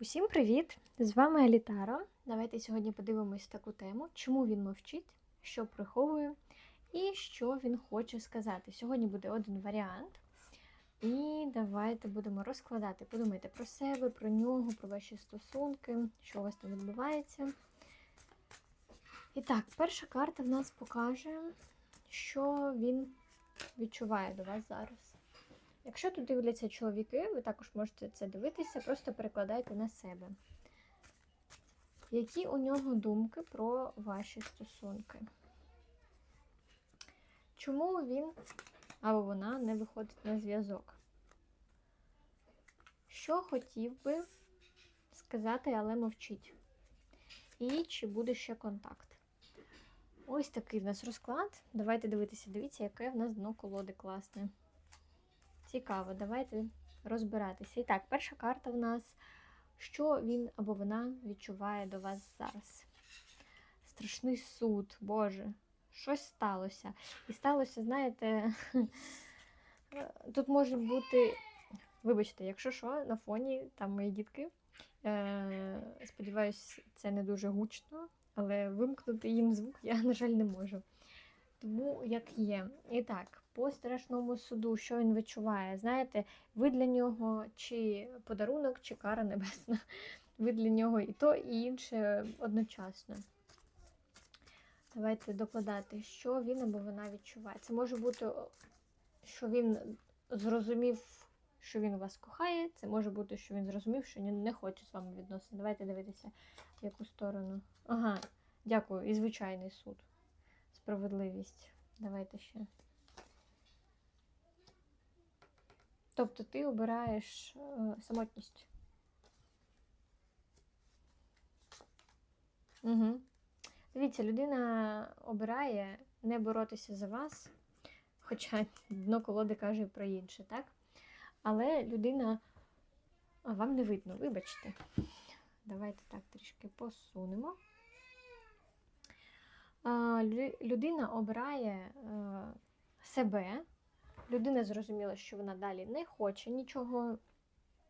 Усім привіт! З вами Алітара. Давайте сьогодні подивимось таку тему, чому він мовчить, що приховує і що він хоче сказати. Сьогодні буде один варіант. І давайте будемо розкладати. Подумайте про себе, про нього, про ваші стосунки, що у вас там відбувається. І так, перша карта в нас покаже, що він відчуває до вас зараз. Якщо тут дивляться чоловіки, ви також можете це дивитися, просто перекладайте на себе. Які у нього думки про ваші стосунки? Чому він або вона не виходить на зв'язок? Що хотів би сказати, але мовчить? І чи буде ще контакт? Ось такий в нас розклад. Давайте дивитися, дивіться, яке в нас дно колоди класне. Цікаво, давайте розбиратися. І так, перша карта в нас, що він або вона відчуває до вас зараз. Страшний суд, Боже, щось сталося. І сталося, знаєте, тут може бути, вибачте, якщо що, на фоні там мої дітки. Е, Сподіваюсь, це не дуже гучно, але вимкнути їм звук я, на жаль, не можу. Тому як є. І так, по страшному суду, що він відчуває? Знаєте, ви для нього чи подарунок, чи кара небесна. Ви для нього і то, і інше одночасно. Давайте докладати, що він або вона відчуває. Це може бути, що він зрозумів, що він вас кохає. Це може бути, що він зрозумів, що він не хоче з вами відносин. Давайте дивитися, в яку сторону. Ага, дякую. І звичайний суд. Справедливість. Давайте ще. Тобто ти обираєш е, самотність. Угу. Дивіться, людина обирає не боротися за вас, хоча дно колоди каже про інше, так? Але людина а, вам не видно, вибачте. Давайте так трішки посунемо. А, людина обирає е, себе. Людина зрозуміла, що вона далі не хоче нічого,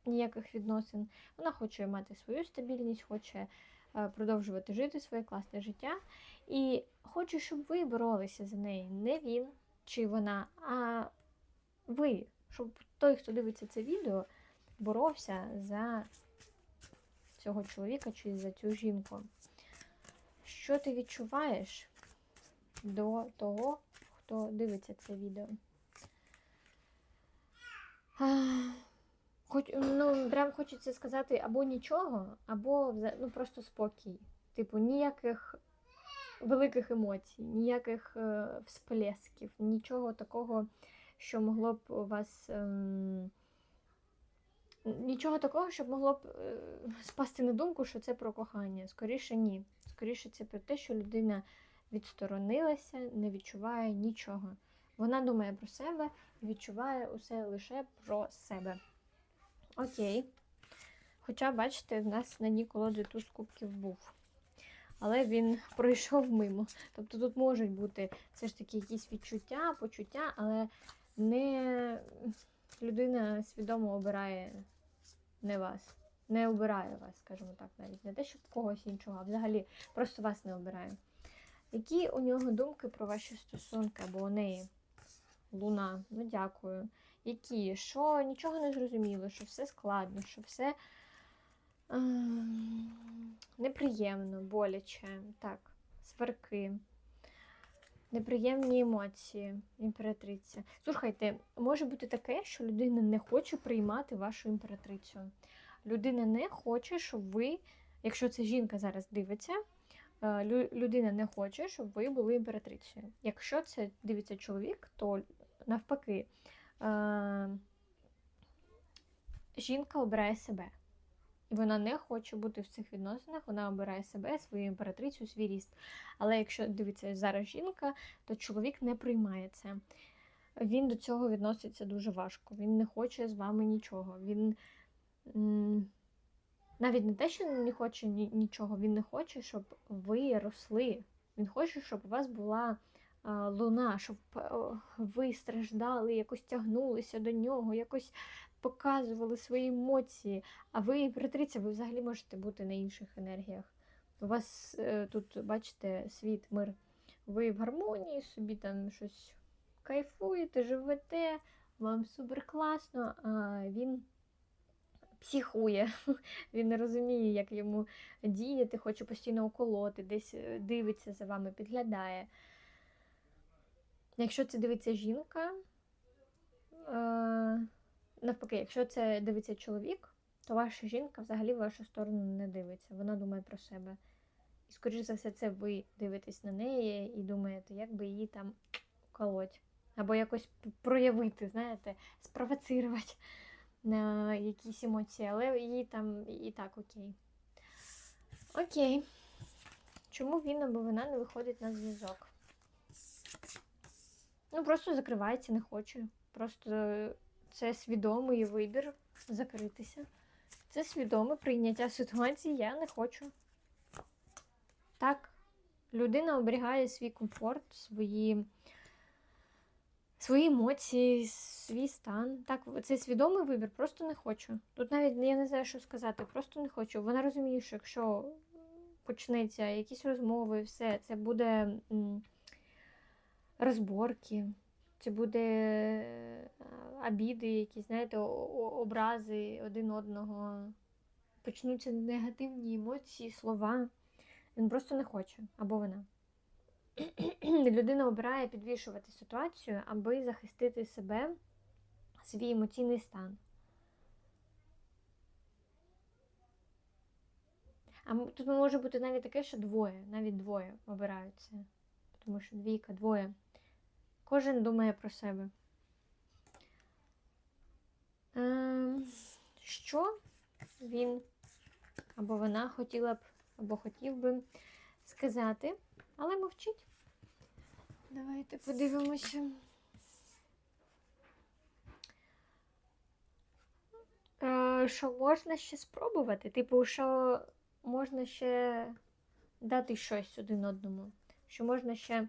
ніяких відносин. Вона хоче мати свою стабільність, хоче е, продовжувати жити своє класне життя. І хоче, щоб ви боролися за неї. Не він чи вона, а ви. Щоб той, хто дивиться це відео, боровся за цього чоловіка чи за цю жінку. Що ти відчуваєш до того, хто дивиться це відео? Хоч, ну, прям хочеться сказати або нічого, або ну, просто спокій. Типу, ніяких великих емоцій, ніяких е, всплесків, нічого такого, що могло б у вас. ем, Нічого такого, щоб могло б е, спасти на думку, що це про кохання. Скоріше ні. Скоріше це про те, що людина відсторонилася, не відчуває нічого. Вона думає про себе і відчуває усе лише про себе. Окей. Хоча, бачите, в нас на дні колоди туз кубків був. Але він пройшов мимо. Тобто тут можуть бути все ж таки якісь відчуття, почуття, але не людина свідомо обирає не вас. Не обирає вас, скажімо так, навіть не те, щоб когось іншого, а взагалі просто вас не обирає. Які у нього думки про ваші стосунки або у неї? Луна, ну дякую. Які? Що нічого не зрозуміло, що все складно, що все ем, неприємно, боляче, так, сварки, неприємні емоції, імператриця. Слухайте, може бути таке, що людина не хоче приймати вашу імператрицю. Людина не хоче, щоб ви, якщо це жінка зараз дивиться, е, людина не хоче, щоб ви були імператрицею. Якщо це дивиться чоловік, то навпаки, е, жінка обирає себе. І вона не хоче бути в цих відносинах, вона обирає себе, свою імператрицю, свій ріст. Але якщо дивиться зараз жінка, то чоловік не приймає це. Він до цього відноситься дуже важко. Він не хоче з вами нічого. Він навіть не те, що не хоче ні- нічого, він не хоче, щоб ви росли. Він хоче, щоб у вас була луна, щоб е, ви страждали, якось тягнулися до нього, якось показували свої емоції, а ви імператриця, ви взагалі можете бути на інших енергіях. У вас е, тут, бачите, світ, мир. Ви в гармонії, собі там щось кайфуєте, живете, вам супер класно, а він психує. Він не розуміє, як йому діяти, хоче постійно уколоти, десь е, дивиться за вами, підглядає. Якщо це дивиться жінка, е, навпаки, якщо це дивиться чоловік, то ваша жінка взагалі в вашу сторону не дивиться. Вона думає про себе. І, скоріш за все, це ви дивитесь на неї і думаєте, як би її там колоть. Або якось проявити, знаєте, спровоцирувати на якісь емоції, але їй там і так окей. Окей. Чому він або вона не виходить на зв'язок? Ну, просто закривається, не хоче. Просто це свідомий вибір закритися. Це свідоме прийняття ситуації, я не хочу. Так, людина оберігає свій комфорт, свої, свої емоції, свій стан. Так, це свідомий вибір, просто не хочу. Тут навіть я не знаю, що сказати, просто не хочу. Вона розуміє, що якщо почнеться якісь розмови, все, це буде розборки, це буде е, обіди, якісь, знаєте, образи один одного. Почнуться негативні емоції, слова. Він просто не хоче, або вона. Людина обирає підвішувати ситуацію, аби захистити себе, свій емоційний стан. А тут може бути навіть таке, що двоє, навіть двоє обираються. Тому що двійка, двоє. Кожен думає про себе. Ем, що він або вона хотіла б, або хотів би сказати, але мовчить. Давайте подивимося. Е, що можна ще спробувати? Типу, що можна ще дати щось один одному. Що можна ще.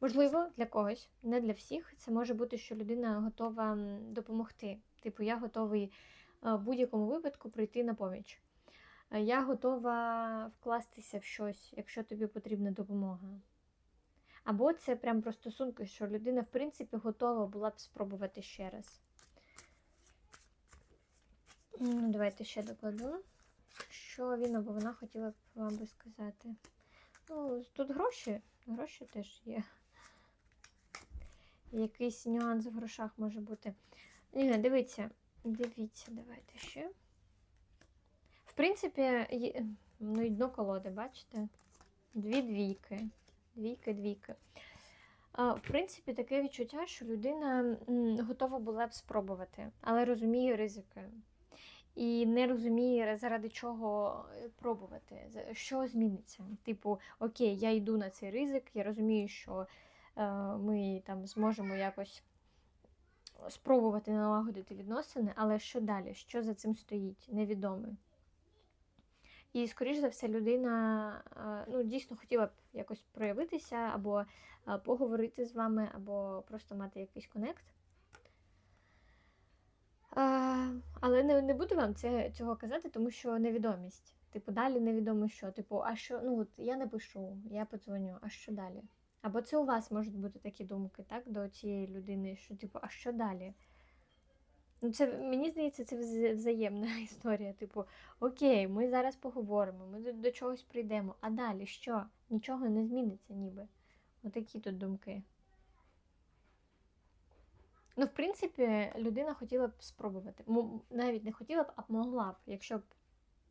Можливо, для когось, не для всіх. Це може бути, що людина готова допомогти. Типу, я готовий е, в будь-якому випадку прийти на поміч. Е, Я готова вкластися в щось, якщо тобі потрібна допомога. Або це прям про стосунки, що людина, в принципі, готова була б спробувати ще раз. Ну, давайте ще докладу. Що він або вона хотіла б вам би сказати. Ну, тут гроші. Гроші теж є. Якийсь нюанс в грошах може бути. Ні, дивіться, дивіться, давайте ще. В принципі, є... ну і дно колоди, бачите? Дві двійки. Двійки, двійки. В принципі, таке відчуття, що людина готова була б спробувати, але розуміє ризики. І не розуміє, заради чого е, пробувати, що зміниться. Типу, окей, я йду на цей ризик, я розумію, що е, ми там зможемо якось спробувати налагодити відносини, але що далі? Що за цим стоїть? Невідоме. І, скоріш за все, людина е, ну, дійсно хотіла б якось проявитися, або е, поговорити з вами, або просто мати якийсь конект. Але не, не буду вам це, цього казати, тому що невідомість. Типу, далі невідомо що. Типу, а що, ну от я напишу, я подзвоню, а що далі? Або це у вас можуть бути такі думки, так, до цієї людини, що типу, а що далі? Ну, це мені здається, це взаємна історія. Типу, окей, ми зараз поговоримо, ми до, до чогось прийдемо, а далі що? Нічого не зміниться, ніби. Отакі тут думки. Ну, в принципі, людина хотіла б спробувати. Навіть не хотіла б, а могла б, якщо б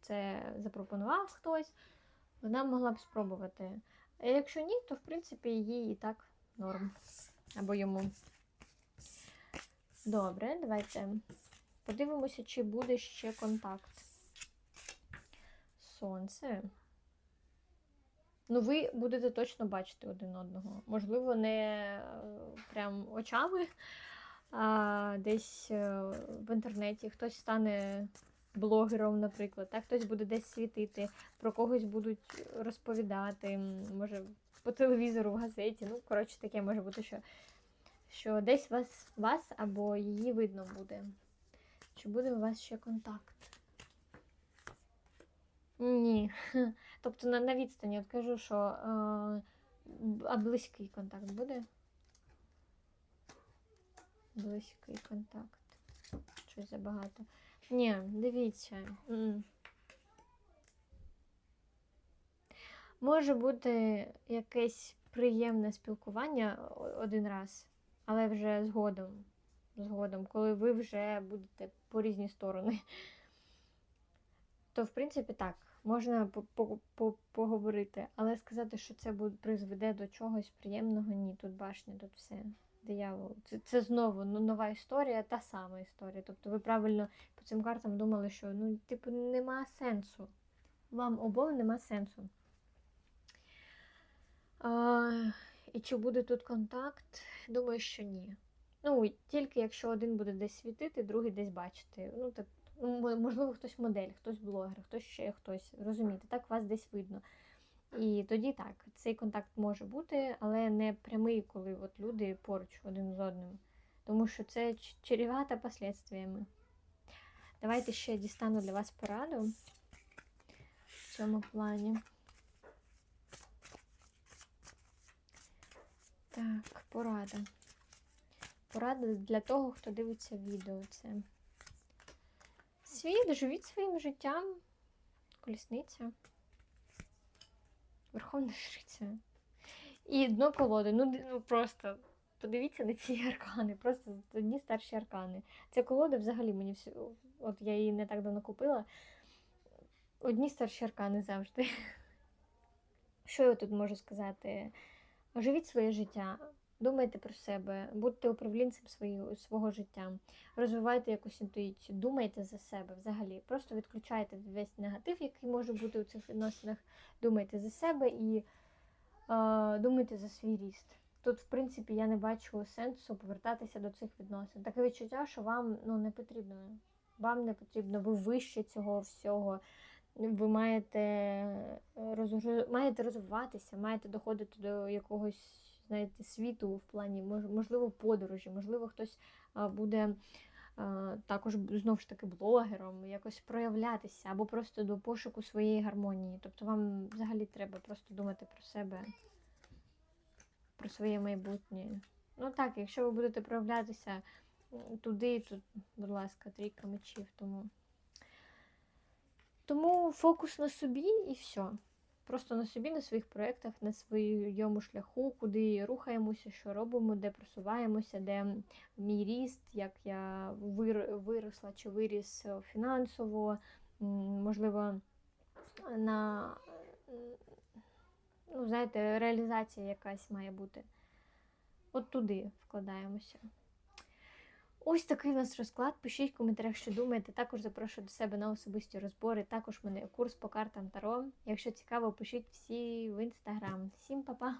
це запропонував хтось, вона могла б спробувати. А якщо ні, то в принципі їй і так норм. Або йому. Добре, давайте подивимося, чи буде ще контакт. Сонце. Ну, ви будете точно бачити один одного. Можливо, не е, прям очами, а десь е, в інтернеті хтось стане блогером, наприклад, так? хтось буде десь світити, про когось будуть розповідати, може, по телевізору, в газеті. Ну, коротше, таке може бути, що, що десь вас, вас або її видно буде. Чи буде у вас ще контакт? Ні. Тобто на, на відстані, от кажу, що е, а близький контакт буде? Близький контакт. Щось забагато. Ні, дивіться. Може бути якесь приємне спілкування один раз, але вже згодом. Згодом, коли ви вже будете по різні сторони. То, в принципі, так, можна по- по- по- поговорити, але сказати, що це призведе до чогось приємного, ні, тут башня, тут все. Диявол. Це, це знову ну, нова історія, та сама історія. Тобто ви правильно по цим картам думали, що ну, типу, нема сенсу. Вам обом нема сенсу. А, і чи буде тут контакт? Думаю, що ні. Ну, тільки якщо один буде десь світити, другий десь бачити. Ну, так, можливо, хтось модель, хтось блогер, хтось ще хтось. Розумієте, так вас десь видно. І тоді так, цей контакт може бути, але не прямий, коли от люди поруч один з одним. Тому що це чревато последствиями. Давайте ще дістану для вас пораду в цьому плані. Так, порада. Порада для того, хто дивиться відео. Це світ, живіть своїм життям. Колісниця. Верховна Жриця. І дно колоди. Ну, ну просто подивіться на ці аркани. Просто одні старші аркани. Ця колода взагалі мені всі. От я її не так давно купила. Одні старші аркани завжди. Що я тут можу сказати? Живіть своє життя, думайте про себе, будьте управлінцем свої, свого життя, розвивайте якусь інтуїцію, думайте за себе взагалі. Просто відключайте весь негатив, який може бути у цих відносинах. Думайте за себе і е, думайте за свій ріст. Тут, в принципі, я не бачу сенсу повертатися до цих відносин. Таке відчуття, що вам ну, не потрібно. Вам не потрібно, ви вище цього всього. Ви маєте, е, роз- маєте розвиватися, маєте доходити до якогось, знаєте, світу в плані, можливо, подорожі, можливо, хтось буде також знову ж таки блогером, якось проявлятися, або просто до пошуку своєї гармонії. Тобто вам взагалі треба просто думати про себе, про своє майбутнє. Ну так, якщо ви будете проявлятися туди, то, будь ласка, трійка мечів, тому. Тому фокус на собі і все. Просто на собі, на своїх проєктах, на своєму шляху, куди рухаємося, що робимо, де просуваємося, де мій ріст, як я вир- виросла чи виріс фінансово, можливо, на ну, знаєте, реалізація якась має бути. От туди вкладаємося. Ось такий у нас розклад. Пишіть в коментарях, що думаєте. Також запрошую до себе на особисті розбори. Також в мене курс по картам Таро. Якщо цікаво, пишіть всі в інстаграм. Всім па-па!